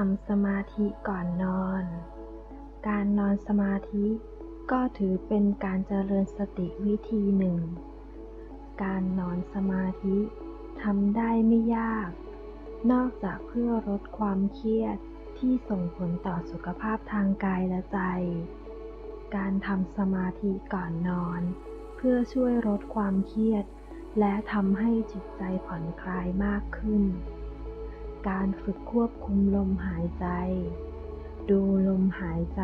ทำสมาธิก่อนนอน การนอนสมาธิก็ถือเป็นการเจริญสติวิธีหนึ่ง การนอนสมาธิทำได้ไม่ยาก นอกจากเพื่อลดความเครียดที่ส่งผลต่อสุขภาพทางกายและใจ การทำสมาธิก่อนนอน เพื่อช่วยลดความเครียด และทำให้จิตใจผ่อนคลายมากขึ้น การฝึกควบคุมลมหายใจ ดูลมหายใจ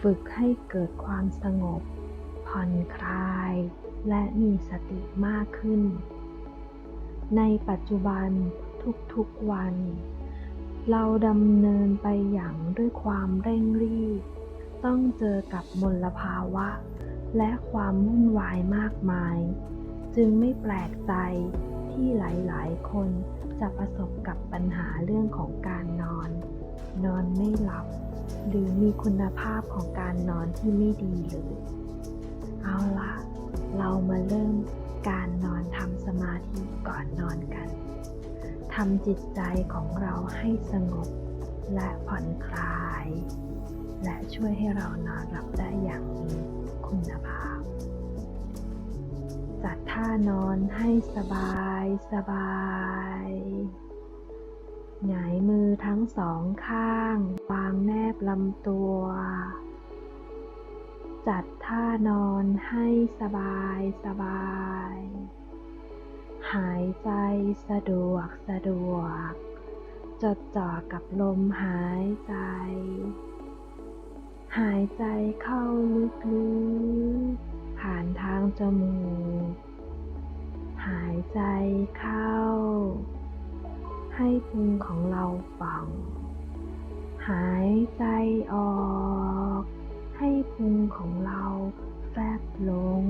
ฝึกให้เกิดความสงบ ผ่อนคลาย และมีสติมากขึ้น ในปัจจุบันทุกๆวัน เราดำเนินไปอย่างด้วยความเร่งรีบ ต้องเจอกับมลภาวะ และความวุ่นวายมากมาย จึงไม่แปลกใจที่หลาย ๆ คน จะประสบกับปัญหาเรื่องของการนอน นอนไม่หลับ หรือมีคุณภาพของการนอนที่ไม่ดีเลย เอาละเรามาเริ่มการนอนทำสมาธิก่อนนอนกันทำจิตใจของเราให้สงบและผ่อนคลาย และช่วยให้เรานอนหลับได้อย่างมีานอนให้สบายสบายหงายมือทั้งสองข้าง วางแนบลำตัว จัดท่านอนให้สบายสบาย หายใจสะดวกสะดวก จดจ่อกับลมหายใจ หายใจเข้าลึกๆ ผ่านทางจมูก หายใจเข้า ให้พุงของเราป่องหายใจออก ให้พุงของเราแฟบลง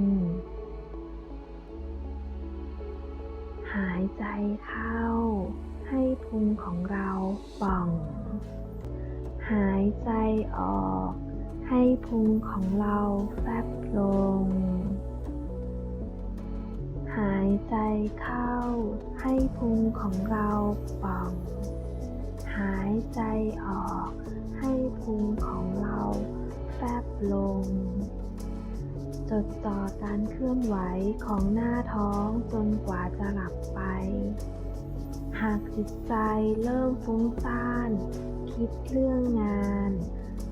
หายใจเข้า ให้พุงของเราป่อง หายใจออก ให้พุงของเราแฟบลง ใจเข้าให้พุงของเราป่อง หายใจออกให้พุงของเราแฟบลง จดจ่อการเคลื่อนไหวของหน้าท้องจนกว่าจะหลับไป หากจิตใจเริ่มฟุ้งซ่าน คิดเรื่องงาน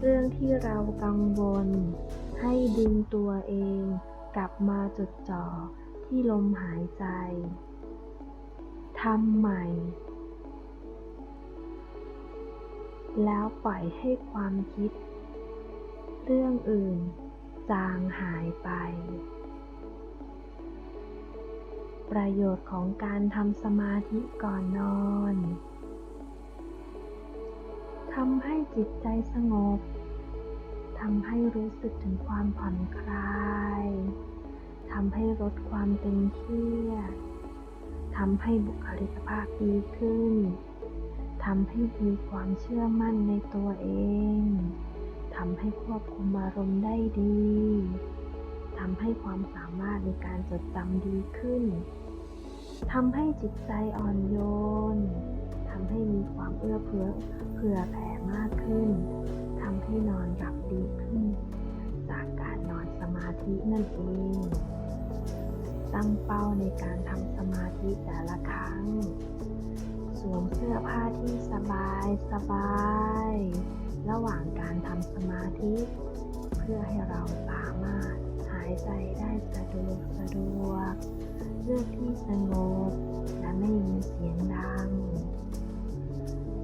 เรื่องที่เรากังวล ให้ดึงตัวเองกลับมาจดจ่อ ที่ลมหายใจ ทำใหม่ แล้วปล่อยให้ความคิด เรื่องอื่น จางหายไป ประโยชน์ของการทำสมาธิก่อนนอนทำให้จิตใจสงบ ทำให้รู้สึกถึงความผ่อนคลาย ทำให้ลดความตึงเครียดทำให้บุคลิกภาพดีขึ้นทำให้มีความเชื่อมั่นในตัวเอง ทำให้ควบคุมอารมณ์ได้ดี ทำให้ความสามารถในการจดจำดีขึ้น ทำให้จิตใจอ่อนโยน ทำให้มีความเอื้อเฟื้อเผื่อแผ่มากขึ้น ทำให้นอนหลับดีขึ้น จากการนอนสมาธินั่นเอง ตั้งเป้าในการทำสมาธิแต่ละครั้ง สวมเสื้อผ้าที่สบายสบาย ระหว่างการทำสมาธิ เพื่อให้เราสามารถหายใจได้สะดวกสะดวก เลือกที่สงบและไม่มีเสียงดัง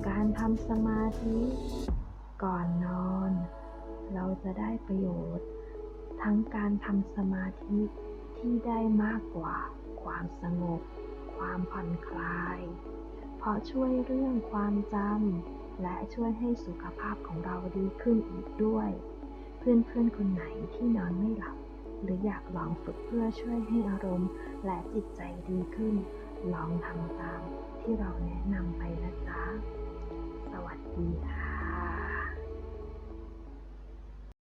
การทำสมาธิก่อนนอน เราจะได้ประโยชน์ ทั้งการทำสมาธิ ที่ได้มากกว่า ความสงบ ความผ่อนคลาย เพราะช่วยเรื่องความจำและช่วยให้สุขภาพของเราดีขึ้นอีกด้วย เพื่อนๆคนไหนที่นอนไม่หลับ หรืออยากลองฝึกเพื่อช่วยให้อารมณ์ และจิตใจดีขึ้น ลองทำตามที่เราแนะนำไปนะจ๊ะ สวัสดีค่ะ